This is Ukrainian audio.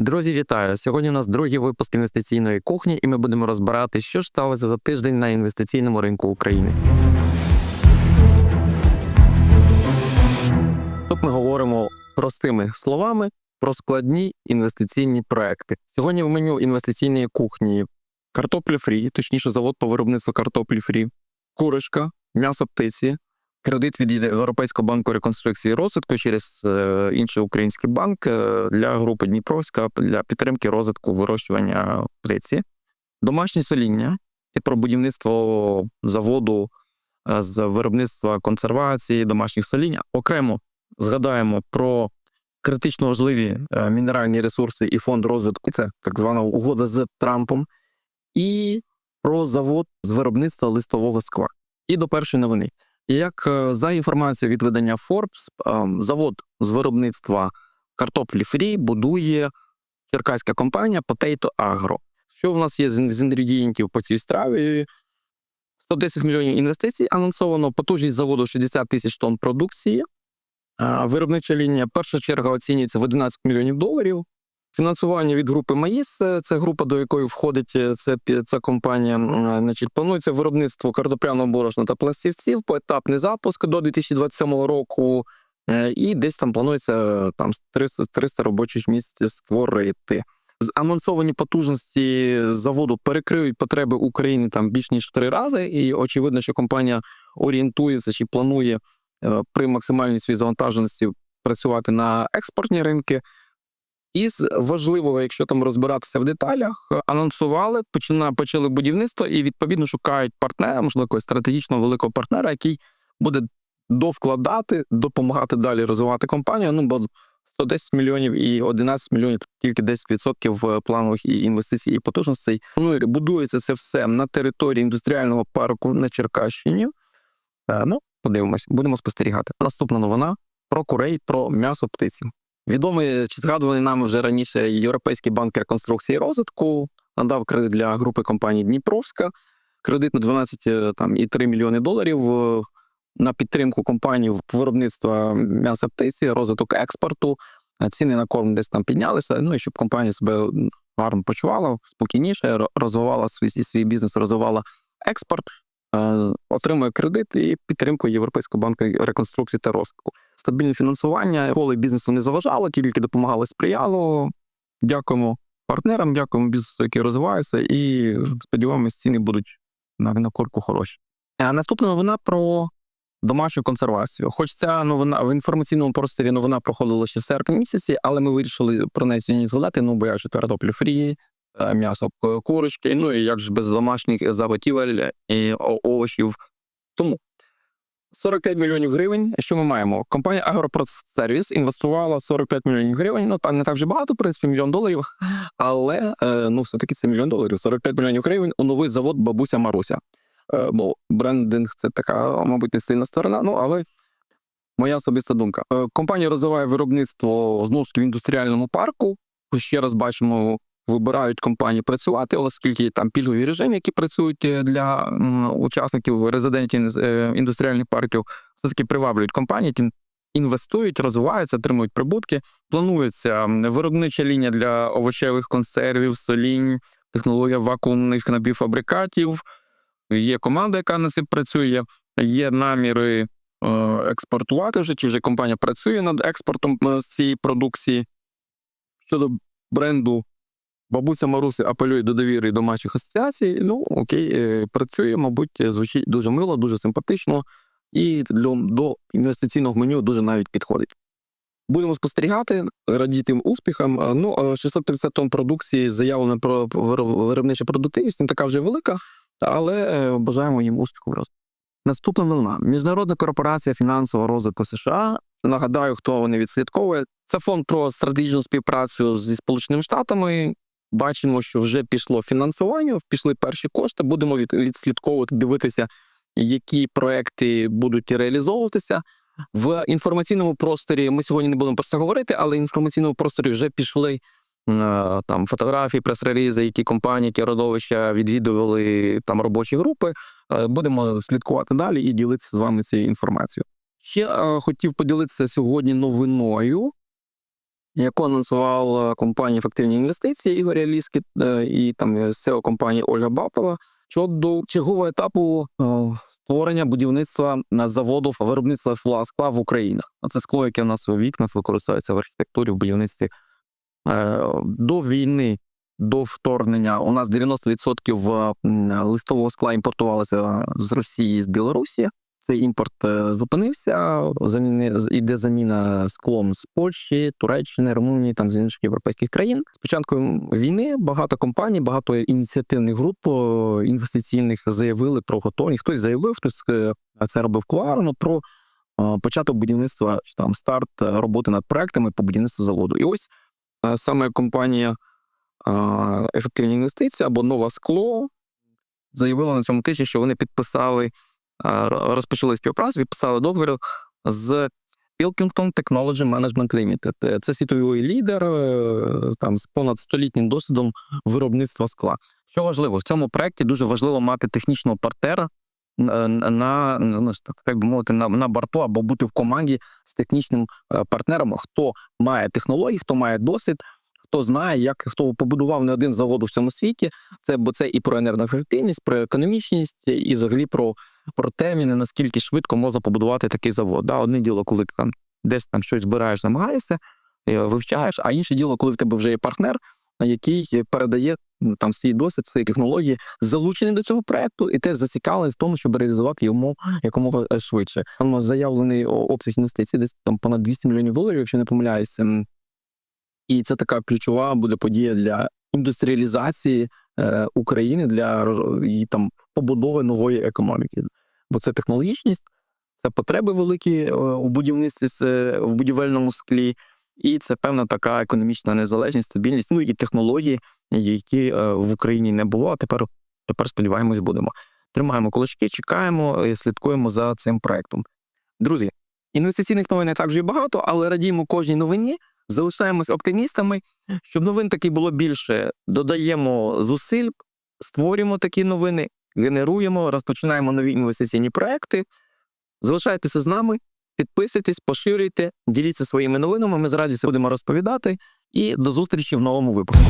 Друзі, вітаю! Сьогодні у нас другий випуск інвестиційної кухні, і ми будемо розбирати, що ж сталося за тиждень на інвестиційному ринку України. Тут ми говоримо простими словами про складні інвестиційні проекти. Сьогодні в меню інвестиційної кухні картоплі фрі, точніше, завод по виробництву картоплі фрі, курочка, м'ясо птиці, кредит від Європейського банку реконструкції і розвитку через е, інший український банк е, для групи Дніпровська для підтримки розвитку вирощування птиці, домашнє соління це про будівництво заводу е, з виробництва консервації домашніх соління. Окремо згадаємо про критично важливі мінеральні ресурси і фонд розвитку. Це так звана угода з Трампом, і про завод з виробництва листового скла. І до першої новини. Як е, за інформацією від видання Forbes, е, завод з виробництва картоплі фрі будує черкаська компанія Potato Agro. Що в нас є з інгредієнтів по цій страві? 110 мільйонів інвестицій анонсовано, потужність заводу 60 тисяч тонн продукції. Е, Виробнича лінія перша черга оцінюється в 11 мільйонів доларів. Фінансування від групи МАїС, е, це група, до якої входить е, це, ця компанія. Значить, планується виробництво картопляного борошна та пластівців, поетапний запуск до 2027 року. е, І десь там планується е, там 300, 300 робочих місць створити. Анонсовані потужності заводу перекриють потреби України там більш ніж в три рази, і очевидно, що компанія орієнтується чи планує е, при максимальній своїй завантаженості працювати на експортні ринки. І з важливого, якщо там розбиратися в деталях, е, анонсували, почина, почали будівництво і відповідно шукають партнера, можливо, якогось стратегічного великого партнера, який буде довкладати, допомагати далі розвивати компанію. Ну бо 110 мільйонів і 11 мільйонів тільки 10% планових і інвестицій і потужностей. Ну, будується це все на території індустріального парку на Черкащині. Е, Ну, подивимось, будемо спостерігати. Наступна новина про курей, про м'ясо птиці. Відомий чи згадуваний нами вже раніше Європейський банк реконструкції і розвитку надав кредит для групи компанії Дніпровська. Кредит на 12 е, там, і 3 мільйони доларів е, на підтримку компанії в виробництва м'яса птиці, розвиток експорту. Е, Ціни на корм десь там піднялися. Ну і щоб компанія себе гарно почувала, спокійніше, розвивала свій, свій бізнес, розвивала експорт, отримує кредит і підтримку Європейського банку реконструкції та розвитку стабільне фінансування, коли бізнесу не заважало, тільки допомагало, сприяло. Дякуємо партнерам, дякуємо бізнесу, який розвивається, і сподіваємось, ціни будуть на, на корку хороші. А наступна новина про домашню консервацію. Хоч ця новина в інформаційному просторі новина проходила ще в серпні місяці, але ми вирішили про неї сьогодні згадати. Ну, бо я ж картоплі фрі, е, м'ясо курочки, ну і як ж без домашніх заготівель і овочів. Тому 45 мільйонів гривень. Що ми маємо? Компанія Агропродсервіс інвестувала 45 мільйонів гривень. Ну там не так вже багато, в принципі, мільйон доларів. Але е, ну, все-таки це мільйон доларів. 45 мільйонів гривень у новий завод Бабуся Маруся. Е, бо брендинг це така, мабуть, не сильна сторона. Ну але моя особиста думка. Е, компанія розвиває виробництво знову ж таки в індустріальному парку. Ще раз бачимо, вибирають компанії працювати, оскільки там пільгові режими, які працюють е, для учасників резидентів е, індустріальних парків, все таки приваблюють компанії, які інвестують, розвиваються, отримують прибутки. Планується виробнича лінія для овочевих консервів, солінь, технологія вакуумних напівфабрикатів. Є команда, яка над цим працює, є наміри е, експортувати вже, чи вже компанія працює над експортом з цієї продукції. Щодо бренду Бабуся Маруси апелює до довіри домашніх асоціацій. Ну, окей, е, працює, мабуть, е, звучить дуже мило, дуже симпатично і для, до інвестиційного меню дуже навіть підходить. Будемо спостерігати, радіти успіхам. Ну, а 630 тонн продукції заявлено про вироб- виробнича продуктивність, не така вже велика, але е, бажаємо їм успіху. Наступна новина. Міжнародна корпорація фінансового розвитку США. Нагадаю, хто вони відслідковує. Це фонд про стратегічну співпрацю зі Сполученими Штатами. Бачимо, що вже пішло фінансування, пішли перші кошти. Будемо відслідковувати, дивитися, які проекти будуть реалізовуватися. В інформаційному просторі ми сьогодні не будемо про це говорити, але в інформаційному просторі вже пішли е, там фотографії, прес-релізи, які компанії, які родовища відвідували там робочі групи. Е, Будемо слідкувати далі і ділитися з вами цією інформацією. Ще е, хотів поділитися сьогодні новиною. Яку анонсувала компанія ефективні інвестиції Ігоря Ліски е, і там SEO компанії Ольга Балтова щодо чергового етапу е, створення будівництва на заводу виробництва скла в Україні. А це скло, яке в нас у вікнах використовується в архітектурі, в будівництві. Е, До війни, до вторгнення, у нас 90% листового скла імпортувалося з Росії, з Білорусі. Цей імпорт е, зупинився. Іде заміна склом з Польщі, Туреччини, Румунії, там з інших європейських країн. З початком війни багато компаній, багато ініціативних груп інвестиційних заявили про готовність. Хтось заявив, хтось е, це робив кулуарно про е, початок будівництва чи там старт роботи над проектами по будівництву заводу. І ось саме компанія ефективні інвестиції або Нова Скло заявила на цьому тижні, що вони підписали розпочали співпрацю, підписали договір з Pilkington Technology Management Limited. Е, Це світовий лідер е, там з понад столітнім досвідом виробництва скла. Що важливо, в цьому проєкті дуже важливо мати технічного партнера на, на ну, так, би мовити, на, на борту або бути в команді з технічним е, партнером, хто має технології, хто має досвід, хто знає, як хто побудував не один завод у всьому світі. Це бо це і про енергоефективність, про економічність, і взагалі про про терміни, наскільки швидко можна побудувати такий завод. Да, одне діло, коли там десь там щось збираєш, намагаєшся, е, вивчаєш, а інше діло, коли в тебе вже є партнер, який передає ну, там свій досвід, свої технології, залучений до цього проекту, і теж зацікавлений в тому, щоб реалізувати йому якомога е, швидше. Там заявлений обсяг інвестицій, десь там понад 200 мільйонів доларів, якщо не помиляюся. І це така ключова буде подія для індустріалізації е, України для її там побудови нової економіки. Бо це технологічність, це потреби великі е, у будівництві с- в будівельному склі, і це певна така економічна незалежність, стабільність, ну і технології, які е, в Україні не було. А тепер, тепер сподіваємось, будемо. Тримаємо кулачки, чекаємо, і слідкуємо за цим проектом. Друзі, інвестиційних новин не так вже й багато, але радіємо кожній новині. Залишаємось оптимістами. Щоб новин таки було більше, додаємо зусиль, створюємо такі новини, генеруємо, розпочинаємо нові інвестиційні проекти. Залишайтеся з нами, підписуйтесь, поширюйте, діліться своїми новинами. Ми з радістю будемо розповідати. І до зустрічі в новому випуску.